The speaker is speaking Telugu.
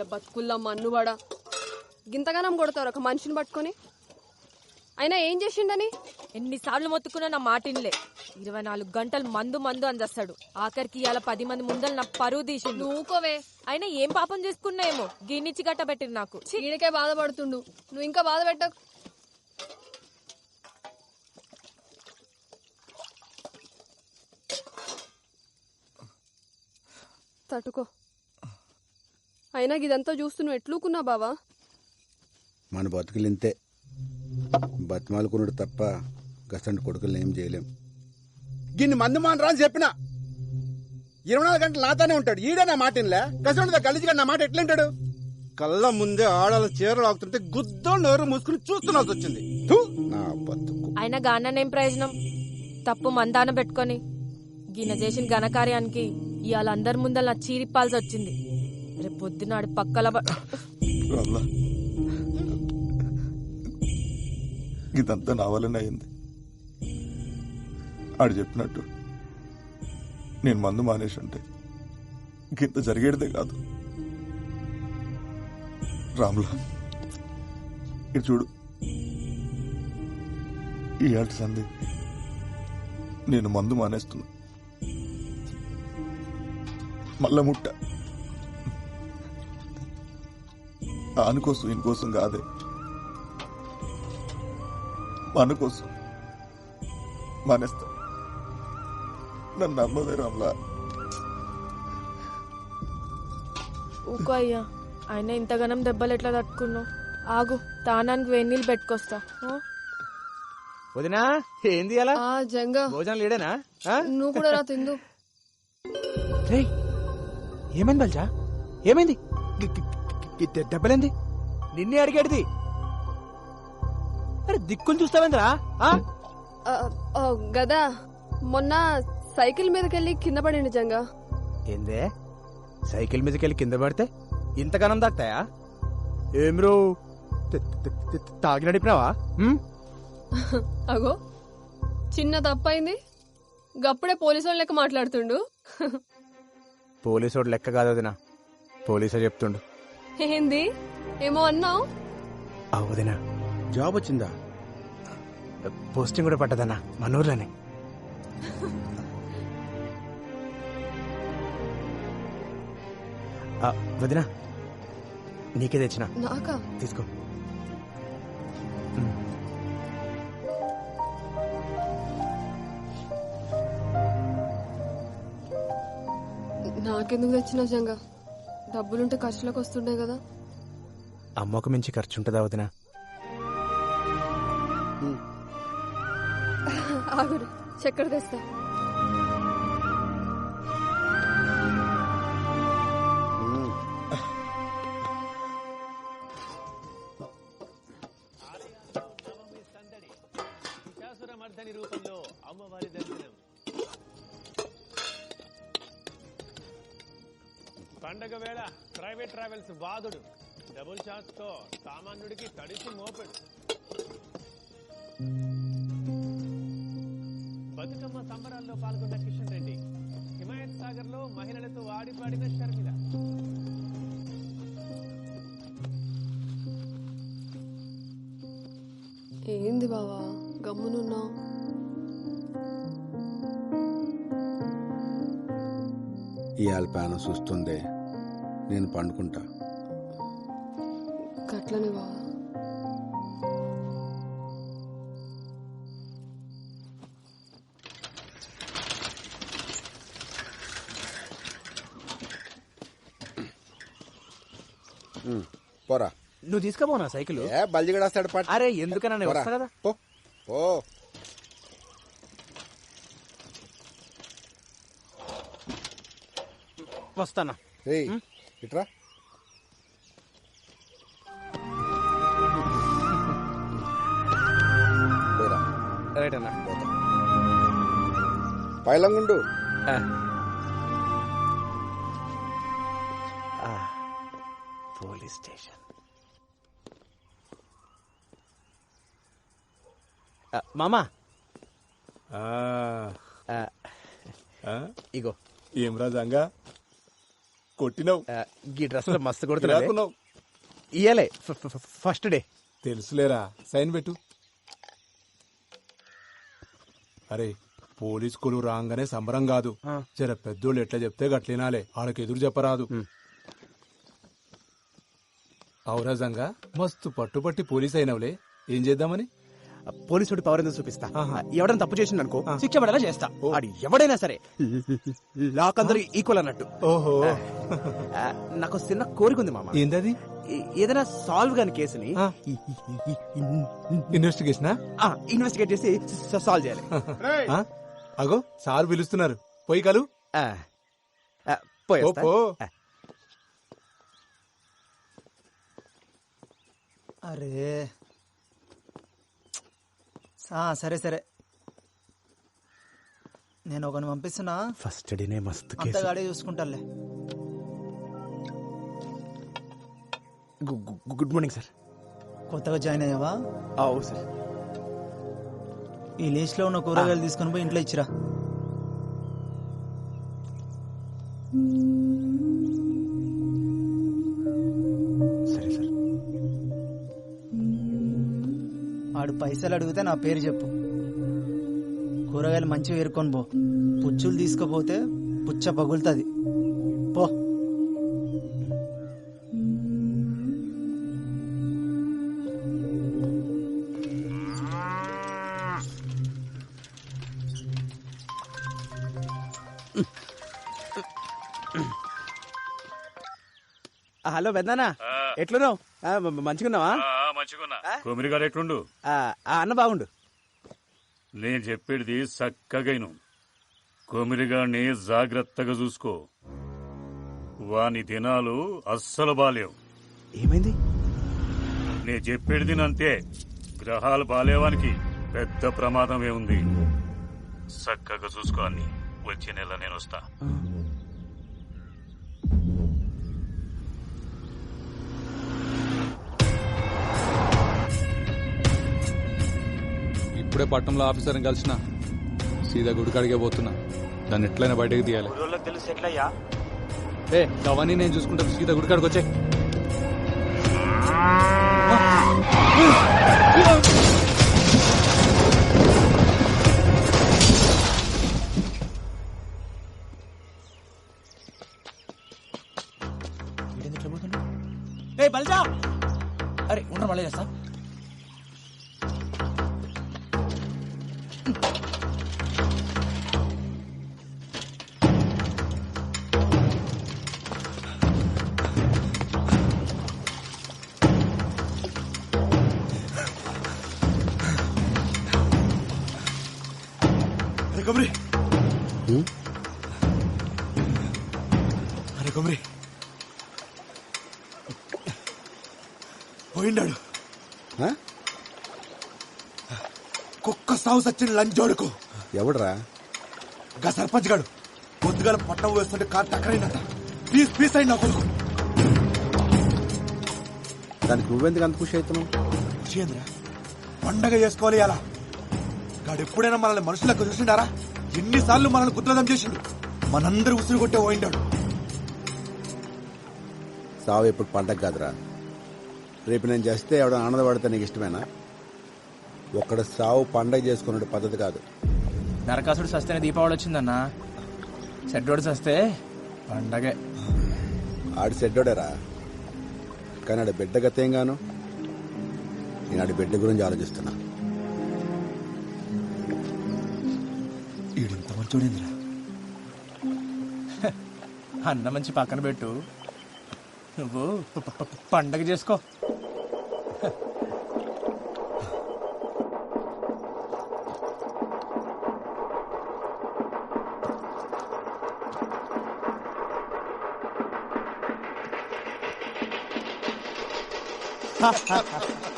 ఇలా బతుకుల్లా మన్నువాడా? గింతగానం కొడతారు ఒక మనిషిని పట్టుకొని. అయినా ఏం చేసిండని? ఎన్నిసార్లు మొత్తుకున్నా నా మాటిన్లే ఇరవై నాలుగు గంటలు మందు మందు అందేస్తాడు. ఆఖరికి ఇవాళ పది మంది ముందలు నా పరువు తీసిండు. నువ్వుకోవే అయినా ఏం పాపం చేసుకున్నాయేమో? గిన్నిచ్చి గట్ట పెట్టిరు నాకు! ఈయనకే బాధపడుతుండు. నువ్వు ఇంకా బాధ పెట్టకు తట్టుకో. అయినా ఇదంతా చూస్తూ నువ్వు ఎట్లుకున్నా బావా? మన బతుకులు ఇంతే బతిమాలుకున్నాడు తప్ప గసంటి కొడుకులు ఏం చేయలేం. గిన్ని మంది మానరా అని చెప్పిన. ఇరవై నాలుగు గంటలు నాతోనే ఉంటాడు. ఈడే నా మాట ఇన్లే గసంటి గలీజ్గా నా మాట ఎట్లుంటాడు? కళ్ళ ముందే ఆడాల చీరలు ఆగుతుంటే గుద్దో నోరు మూసుకుని చూస్తున్నాల్సి వచ్చింది. థు, నా బతుకు. అయినా గాననేం ప్రయోజనం? తప్పు మందాన పెట్టుకొని గిన చేసిన ఘనకార్యానికి ఇవాళ అందరి ముందర నా చీరిప్పాల్సి వచ్చింది. రేపు పొద్దునాడు పక్కల బ- ఇదంతా నా వల్లనే అయింది. ఆడు చెప్పినట్టు నేను మందు మానేసి ఉంటే ఇంత జరిగేదే కాదు. రాములా ఇటు చూడు. ఈ ఆట సంధి నేను మందు మానేస్తున్నా. మళ్ళా ముట్ట. ఆనుకోసం ఇంకోసం కాదే. మన కోసం. మానేస్తా నన్ను నమ్మదే రామ్లా. ఊకో అయ్యా. ఆయన ఇంతగానం దెబ్బలు ఎట్లా తట్టుకున్నావు? ఆగు తానానికి వేడి నీళ్ళు పెట్టుకొస్తా. ఆ? వదినా ఏంది అలా? ఆ జంగా. భోజనం లేడేనా? నువ్వు కూడా రా తిందు. ఏమైంది బల్జా? ఏమైంది? దె- దెబ్బలేంది? నిన్నే అడిగేటిది అరే దిక్కులు చూస్తావేంద్రా? గదా మొన్న సైకిల్ మీదకెళ్ళి కింద పడిండు జంగా ఏందే? సైకిల్ మీదకెళ్ళి కింద పడితే ఇంతగానం దాక్తాయా ఏం రో తాగి నడిపినావా? అగో చిన్న తప్పైంది. గప్పుడే పోలీసు వాళ్ళ లెక్క మాట్లాడుతుండు. పోలీసోడు లెక్క కాదు వదినా. పోలీసే చెప్తుండు. ఏంది? ఏమో అన్నావు? ఆ వదినా జాబ్ వచ్చిందా? పోస్టింగ్ కూడా పట్టదన్నా మన ఊర్లోనే ఆ, వదినా నీకే తెచ్చిన. నాకా? తీసుకో. నాకెందుకు తెచ్చినా జంగా? డబ్బులుంటే ఖర్చులకు వస్తుండే కదా. అమ్మకు మించి ఖర్చు ఉంటుందా వదినా? ఆగురు చక్కెర తెస్తా. పండగ వేళ ప్రైవేట్ ట్రావెల్స్ వాదుడు. డబుల్ ఛార్జ్తో సామాన్యుడికి తడిసి మోపెడు. బతుకమ్మ సంబరాల్లో పాల్గొన్న కిషన్ రెడ్డి హిమాయత్ సాగర్లో మహిళలతో ఆడిపాడిన షర్మిల. ఏంది బావా గమ్మునున్నావు ఇవాళ ప్యాను చూస్తుందే. నేను పండుకుంటా. బావా. పోరా. నువ్వు తీసుకుపోనా సైకిల్? ఏ బల్జిగడేస్తాడు అరే ఎందుకన్నా నేను పోరా. వస్తా కదా. పో పో. వస్తానా. రేయ్ ఇట్రా. రైట్ అన్నా. పైలంగుండు. ఆ. ఆ, పోలీస్ స్టేషన్. మామా? ఆ, ఇగో. ఏం రాజంగా కొట్టినావు. ఆ, గీ డ్రెస్లో మస్తు కొడుతున్నా గిరాకున్నావు. ఇయ్యలే. First day. తెలుసులేరా సైన్ పెట్టు. అరే పోలీస్ కులు రాగానే సంబరం కాదు. జర పెద్దోళ్ళు ఎట్లా చెప్తే గట్లినాలే. వాళ్ళకి ఎదురు చెప్పరాదు. ఔరజంగా మస్తు పట్టుపట్టి పోలీస్ అయినవులే ఏం చేద్దామని? పోలీసుడి పవర్ ఎందుకు చూపిస్తా? ఆహా. ఎవడైనా తప్పు చేసిండు అనుకో శిక్ష పడేలా చేస్తా. అది ఎవడైనా సరే లాక్ అందరూ ఈక్వల్ అన్నట్టు. ఓహో. నాకు చిన్న కోరిక ఉంది మామ. ఏందది? ఏ- ఏదైనా సాల్వ్ కాని కేసుని ఆ. ఇన్వెస్టిగేషనా ఇన్వెస్టిగేట్ చేసి సాల్వ్ చేయాలి? అగో సార్ పిలుస్తున్నారు. పోయి కలు. అరే సరే సరే. నేను ఒకని పంపిస్తున్నా. ఫస్ట్ డేనే మస్తు అంత గాడే చూసుకుంటాలే గుడ్ మార్నింగ్ సార్. కొత్తగా జాయిన్ అయ్యావా? అవు సార్. ఈ లిస్ట్లో ఉన్న కూరగాయలు తీసుకొని పోయి ఇంట్లో ఇచ్చిరా. ఆడు పైసలు అడిగితే నా పేరు చెప్పు. కూరగాయలు మంచిగా ఏరుకొని పో. పుచ్చులు తీసుకుపోతే పుచ్చ పగులుతుంది. పో. ఆ, హలో పెద్దనా ఎట్లున్నావు? మంచిగున్నావా? మంచిగున్నా కొమిరిగాడు ఎట్లుండు? అన్న బాగుండు. నేను చెప్పేది చక్కగైను. కొమిరిగాడిని జాగ్రత్తగా చూసుకో. వాని దినాలు అస్సలు బాలేవు. ఏమైంది? నేను చెప్పేది దినంతే గ్రహాలు బాలేవానికి పెద్ద ప్రమాదమే ఉంది. చక్కగా చూసుకో వచ్చే నెల నేను వస్తా. ఇప్పుడే పట్టణంలో ఆఫీసర్ని కలిసిన సీదా గుడికాడికే పోతున్నా. దాన్ని ఎట్లయినా బయటకు తీయాలి. ఏ అవన్నీ నేను చూసుకుంటాను సీదా గుడికాడికి వచ్చే. అరే ఉండరు మళ్ళీ చేస్తా. కొమరి అరే కొమరి పోయిండాడు? కుక్క సాగు సచ్చిన లంచోడుకు ఎవడ్రా? గా సర్పంచ్ గాడు. పొద్దుగాల పట్టం వేస్తుంటే కార్ టక్కరైందట. పీస్ పీస్ అయింది నా కొడుకు. దానికి నువ్వెందుకు అంత ఖుషి అవుతున్నావు? పండగ చేసుకోవాలి అలా. గాడు ఎప్పుడైనా మనల్ని మనుషులకు చూసిండారా? ఎన్నిసార్లు మనల్ని గుద్రదం చేసిండు? మనందరూ ఉసురు కొట్టే పోయిండాడు సావు ఇప్పుడు పండగ కాదురా. రేపు నేను చేస్తే ఎవడ ఆనందపడితే నీకు ఇష్టమేనా? ఒక్కడ సావు పండగ చేసుకునే పద్ధతి కాదు. నరకాసుడు సస్తేనే దీపావళి వచ్చిందన్నా. సెడ్డోడు సస్తే పండగే. ఆడి సెడ్డోడేరా కానీ ఆడి బిడ్డ గతేం గాను? నేను ఆడి బిడ్డ గురించి ఆలోచిస్తున్నా. ఈడింత మంచోడేంద్ర అన్న మంచి పక్కన పెట్టు. నువ్వు ప- ప- ప- పండగ చేసుకో.